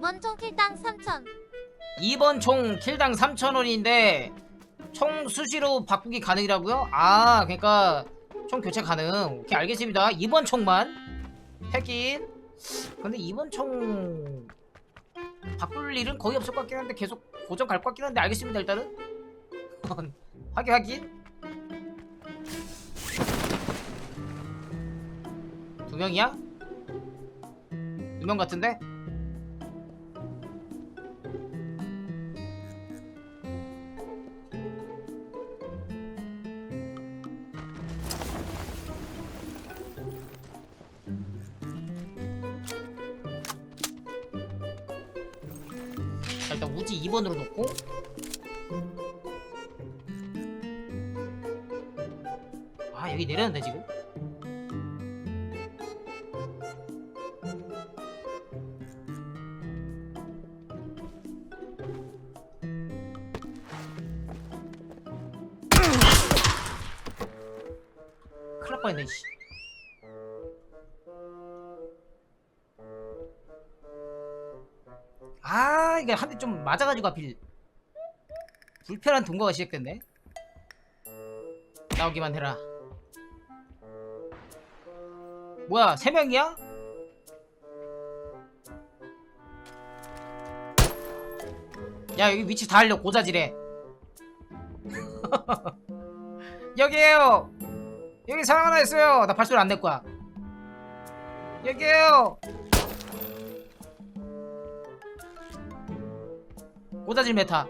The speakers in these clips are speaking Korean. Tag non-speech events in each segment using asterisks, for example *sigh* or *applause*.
2번 총 킬당 3천 2번 총 킬당 3,000원인데 총 수시로 바꾸기 가능이라고요? 아 그러니까 총 교체 가능 오케이 알겠습니다 2번 총만 패긴 근데 2번 총 바꿀 일은 거의 없을 것 같긴 한데 계속 고정 갈 것 같긴 한데 알겠습니다 일단은 *laughs* 확인 확인 두 명이야? 두 명 같은데? 2번으로 놓고 아 여기 내렸는데 지금 큰일 날 뻔했네 씨. 아 이게 한대 좀 맞아가지고 하필 불편한 동거가 시작됐네. 나오기만 해라. 뭐야 세 명이야? 야 여기 위치 다 알려 고자질해. *laughs* 여기에요. 여기 사람 하나 있어요. 나 발소리 안 낼 거야. 여기에요 고자질 메타.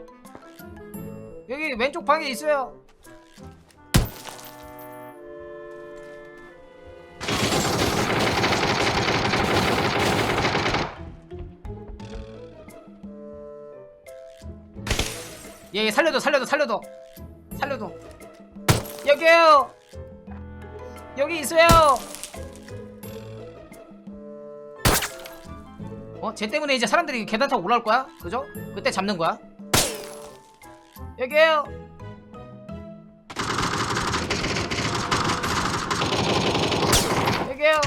여기 왼쪽 방에 있어요. 얘, 얘 살려줘 살려줘 살려줘 살려줘 여기에요. 여기 있어요 어? 쟤 때문에 이제 사람들이 계단 타고 올라올 거야? 그죠? 그때 잡는 거야 여기에요 여기에요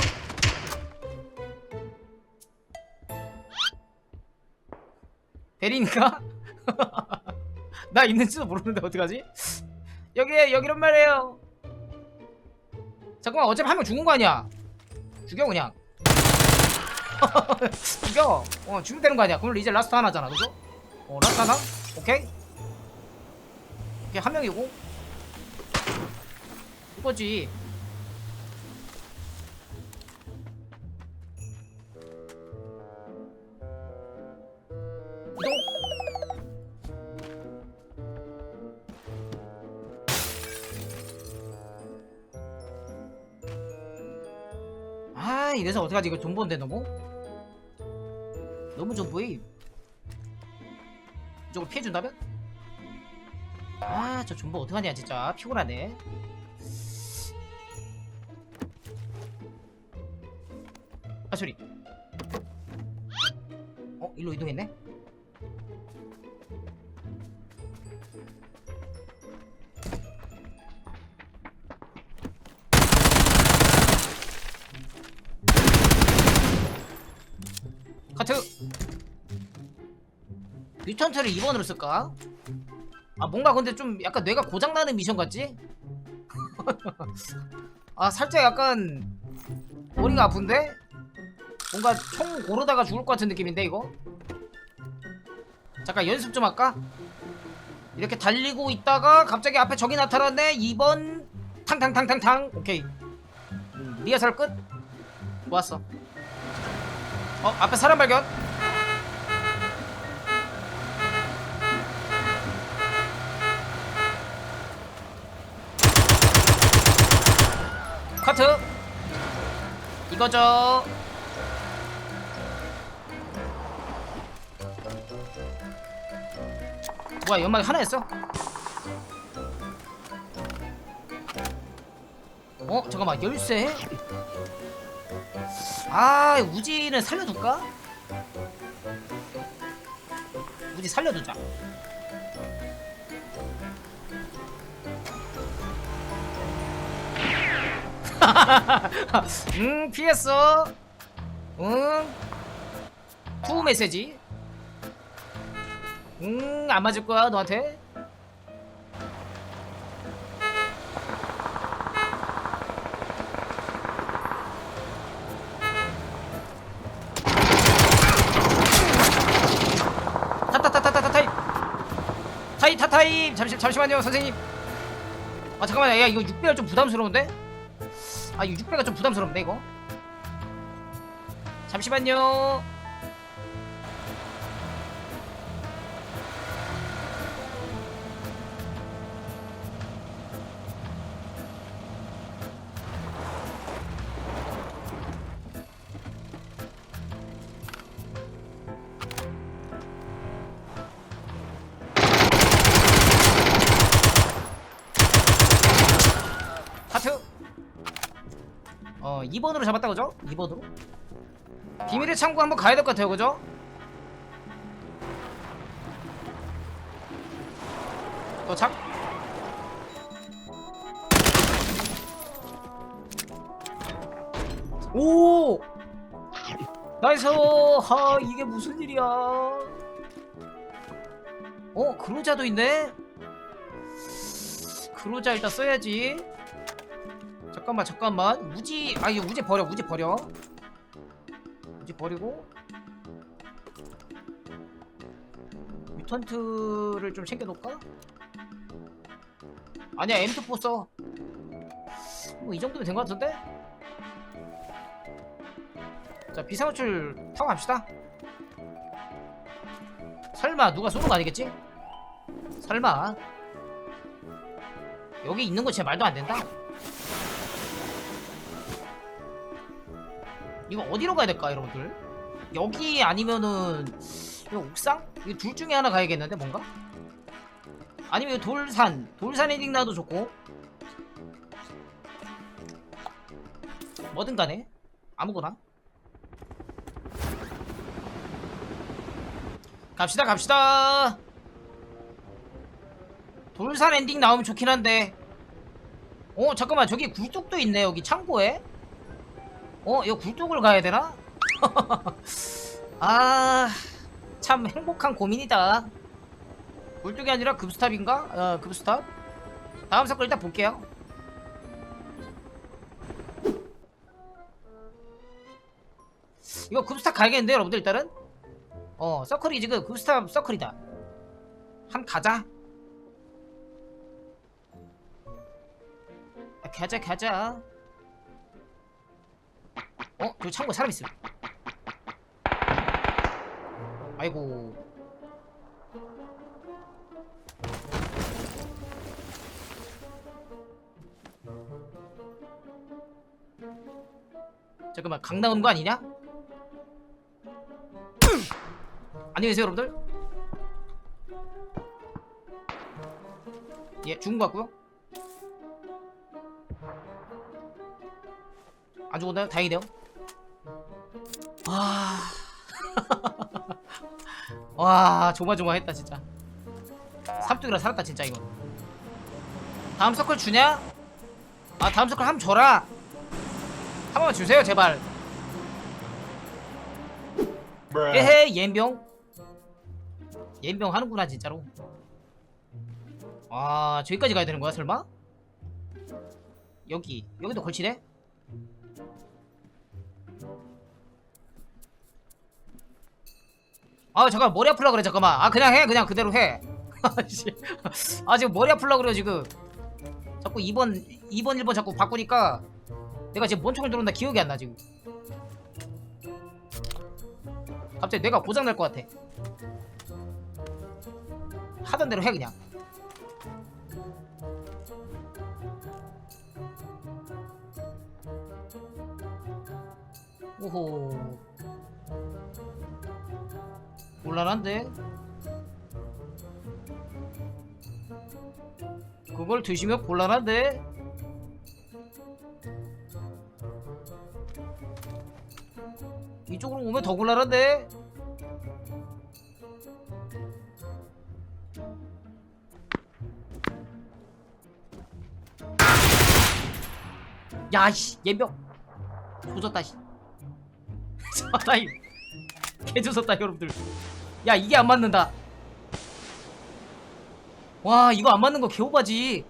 대리인가? *laughs* 나 있는지도 모르는데 어떡하지? 여기에 여기란 말이에요 잠깐만 어차피 한 명 죽은 거 아니야 죽여 그냥 죽여 어 죽으면 되는 거 아니야 그럼 이제 라스트 하나잖아 그죠? 어 라스트 하나? 오케이 오케이 한 명이고 이거지 어떡하지 이거 존버인데 너무 너무 존버이 이쪽을 피해준다면? 아저 존버 어떡하냐 진짜 피곤하네 아 소리 어? 일로 이동했네? 카트 뮤턴트를 2번으로 쓸까? 아 뭔가 근데 좀 약간 뇌가 고장나는 미션 같지? *laughs* 아 살짝 약간 머리가 아픈데? 뭔가 총 고르다가 죽을 것 같은 느낌인데 이거? 잠깐 연습 좀 할까? 이렇게 달리고 있다가 갑자기 앞에 적이 나타났네 2번 탕탕탕탕탕 오케이 음, 리허설 끝? 좋았어 어 앞에 사람 발견. 카트. 이거죠. 뭐야 연막이 하나였어? 어 잠깐만 열쇠 아 우지는 살려둘까? 우지 살려두자 *laughs* 응 피했어 응투 메시지 음, 안 맞을 거야, 너한테. 타이 타타임. 잠시 잠시만요, 선생님. 아 잠깐만, 야 이거 6배가 좀 부담스러운데? 아 이거 6배가 좀 부담스럽네 이거. 잠시만요. 어 2번으로 잡았다 그죠? 2번으로. 비밀의 창고 한번 가야 될 것 같아요 그죠? 도착. 오. 나이스. 하 이게 무슨 일이야? 어 그로자도 있네. 그로자 일단 써야지. 잠깐만 잠깐만 우지 아 이거 우지 버려 우지 버려. 우지 버리고 뮤턴트를 좀 챙겨놓을까? 아니야 M24 써. 뭐 이 정도면 된 것 같은데? 자 비상호출 타고 갑시다. 설마 누가 쏘는 거 아니겠지? 설마 여기 있는 거 진짜 말도 안 된다. 이거 어디로 가야 될까 여러분들? 여기 아니면은 이거 옥상? 이거 둘 중에 하나 가야겠는데 뭔가? 아니면 돌산. 돌산 엔딩 나도 좋고. 뭐든 간에. 아무거나. 갑시다 갑시다. 돌산 엔딩 나오면 좋긴 한데. 어 잠깐만. 저기 굴뚝도 있네 여기 창고에 어 이거 굴뚝을 가야 되나? *laughs* 아 참 행복한 고민이다. 굴뚝이 아니라 급스탑인가? 어 급스탑? 다음 사건 일단 볼게요. 이거 급스탑 가야겠는데 여러분들 일단은? 어 서클이 지금 급스탑 서클이다. 한 가자. 아, 가자 가자 어? 저 창고에 사람 있어 아이고 잠깐만 강 나오는 거 아니냐? 안녕히 계세요 여러분들 예 죽은 거 같고요 안 죽었나요? 다행이네요 와... *laughs* 와 조마조마했다 진짜. 삼뚝이라 살았다 진짜 이거. 다음 서클 주냐? 아 다음 서클 한번 줘라. 한 번만 주세요 제발. 에헤 옌병. 옌병 하는구나 진짜로. 아 저기까지 가야 되는 거야 설마? 여기 여기도 걸치네? 아 잠깐 머리 아플라 그래 잠깐만. 아 그냥 해 그냥 그대로 해. *laughs* 아씨. 아 지금 머리 아플라 그래 지금. 자꾸 2번 2번 1번 자꾸 바꾸니까 내가 지금 뭔 총을 들었나 기억이 안 나 지금. 갑자기 뇌가 고장 날 것 같아. 하던 대로 해 그냥. 오호 곤란한데? 그걸 드시면 곤란한데? 이쪽으로 오면 더 곤란한데? 야씨 예병 조졌다 씨 *laughs* 아나이 개조졌다 여러분들 야 이게 안 맞는다. 와 이거 안 맞는 거 개오바지.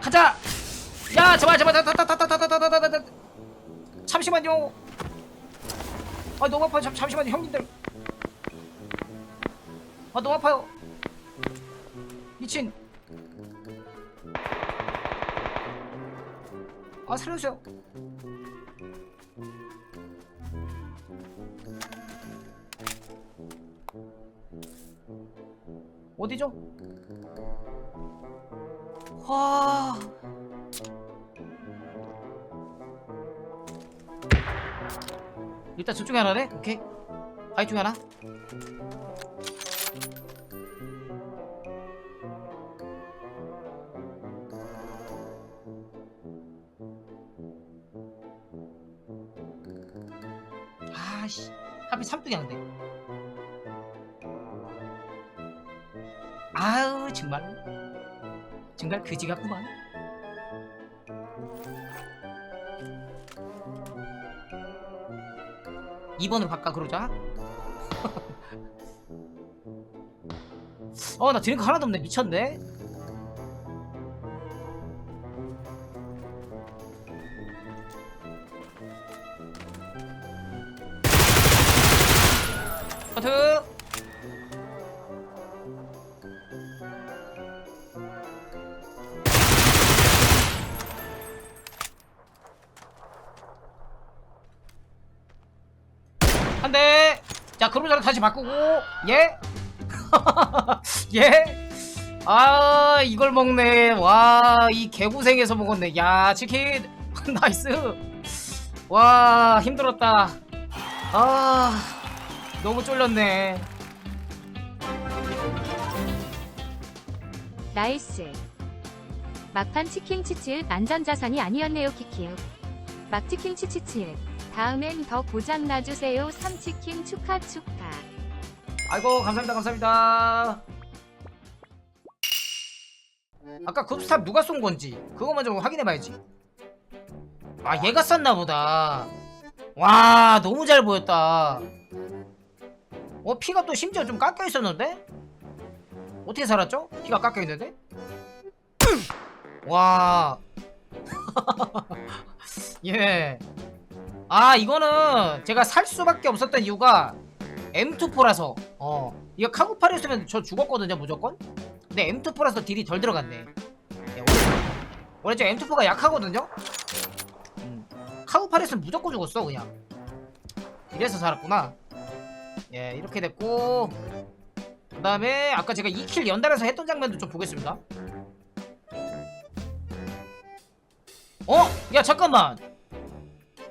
가자! 야 제발 다다다다다다다다다 잠시만요. 아 너무 아파요. 잠, 잠시만요 형님들. 아 너무 아파요 미친 아 살려주세요. 어디죠? 와. 일단 저쪽에 하나네? 오케이. 바위 쪽에 하나 아씨 하필 삼뚝이 안돼. 아우 정말. 정말 그지 같구만. 이번으로 바꿔 그러자. *laughs* 어나 드링크 하나도 없네. 미쳤네 자 그러면 다시 바꾸고 예? *laughs* 예? 아 이걸 먹네 와 이 개고생해서 먹었네 야 치킨 *laughs* 나이스 와 힘들었다 아 너무 쫄렸네 나이스. 막판 치킨 치칠 안전자산이 아니었네요 키키우. 막치킨 치치칠. 다음엔 더 고장 나주세요. 3치킨 축하 축하. 아이고 감사합니다 감사합니다 아까 급스탑 누가 쏜 건지 그것만 좀 확인해 봐야지 아 얘가 쐈나 보다 와 너무 잘 보였다 어 피가 또 심지어 좀 깎여 있었는데 어떻게 살았죠? 피가 깎여 있는데 *clears throat* 와 *laughs* 예. 아 이거는 제가 살 수밖에 없었던 이유가 M24라서. 어 이거 카구팔이었으면 저 죽었거든요 무조건. 근데 M24라서 딜이 덜 들어갔네. 예, 원래, 저 M24가 약하거든요? 음, 카구팔이었으면 무조건 죽었어 그냥. 이래서 살았구나. 예 이렇게 됐고. 그 다음에 아까 제가 2킬 연달아서 했던 장면도 좀 보겠습니다. 어? 야 잠깐만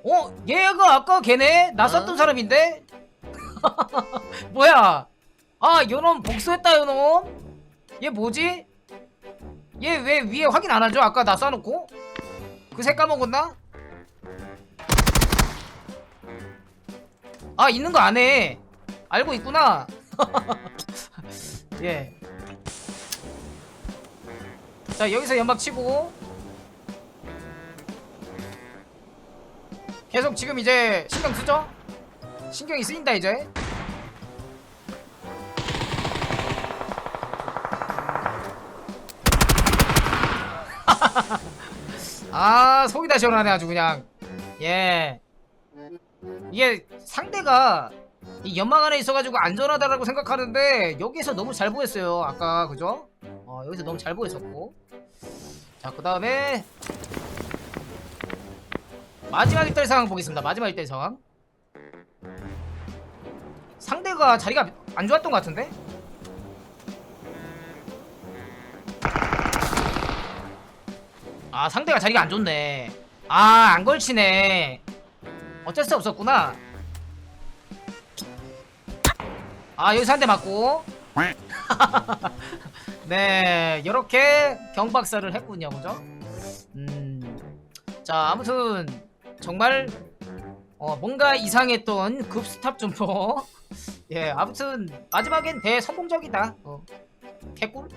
어? 얘가 아까 걔네? 나 썼던 사람인데? *laughs* 뭐야? 아, 요놈 복수했다, 요놈? 얘 뭐지? 얘 왜 위에 확인 안 하죠? 아까 나 쏴놓고? 그 색깔 먹었나? 아, 있는 거 안 해. 알고 있구나. *laughs* 예. 자, 여기서 연막 치고. 계속 지금 이제 신경 쓰죠? 신경이 쓰인다, 이제. *laughs* 아 속이 다 시원하네 아주 그냥 예 이게 상대가 이 연막 안에 있어가지고 안전하다라고 생각하는데 여기서 너무 잘 보였어요 아까 그죠? 어 여기서 너무 잘 보였었고 자 그 다음에 마지막 일대 상황 보겠습니다. 마지막 일대 상황. 상대가 자리가 안 좋았던 것 같은데? 아 상대가 자리가 안 좋네. 아 안 걸치네. 어쩔 수 없었구나. 아 여기서 한 대 맞고. *laughs* 네 이렇게 경박사를 했군요. 그죠? 음자 아무튼 정말 어 뭔가 이상했던 급스탑 점퍼. *laughs* 예 아무튼 마지막엔 대성공적이다. 어 개꿀